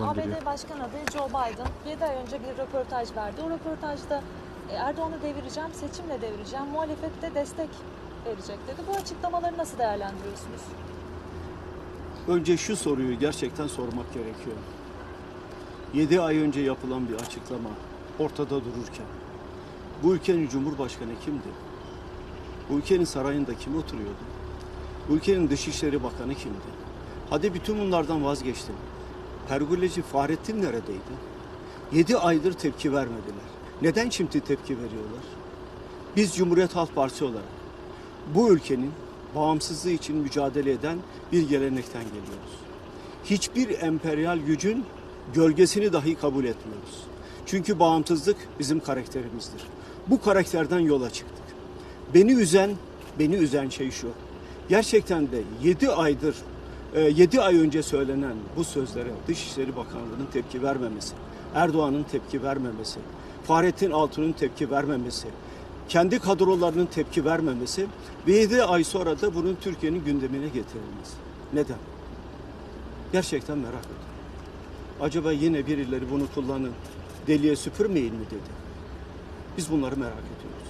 ABD. Başkan adayı Joe Biden 7 ay önce bir röportaj verdi. O röportajda e, Erdoğan'ı devireceğim, seçimle devireceğim, muhalefette destek verecek dedi. Bu açıklamaları nasıl değerlendiriyorsunuz? Önce şu soruyu gerçekten sormak gerekiyor. 7 ay önce yapılan bir açıklama ortada dururken bu ülkenin cumhurbaşkanı kimdi? Bu ülkenin sarayında kim oturuyordu? Ülkenin dışişleri bakanı kimdi? Hadi bütün bunlardan vazgeçtim. Pergüleci Fahrettin neredeydi? 7 aydır tepki vermediler. Neden şimdi tepki veriyorlar? Biz Cumhuriyet Halk Partisi olarak bu ülkenin bağımsızlığı için mücadele eden bir gelenekten geliyoruz. Hiçbir emperyal gücün gölgesini dahi kabul etmiyoruz. Çünkü bağımsızlık bizim karakterimizdir. Bu karakterden yola çıktık. Beni üzen, beni üzen şey şu. Gerçekten de 7 aydır, 7 ay önce söylenen bu sözlere Dışişleri Bakanlığı'nın tepki vermemesi, Erdoğan'ın tepki vermemesi, Fahrettin Altun'un tepki vermemesi, kendi kadrolarının tepki vermemesi ve 7 ay sonra da bunun Türkiye'nin gündemine getirilmesi. Neden? Gerçekten merak ediyorum. Acaba yine birileri bunu kullanın, deliye süpürmeyin mi dedi. Biz bunları merak ediyoruz.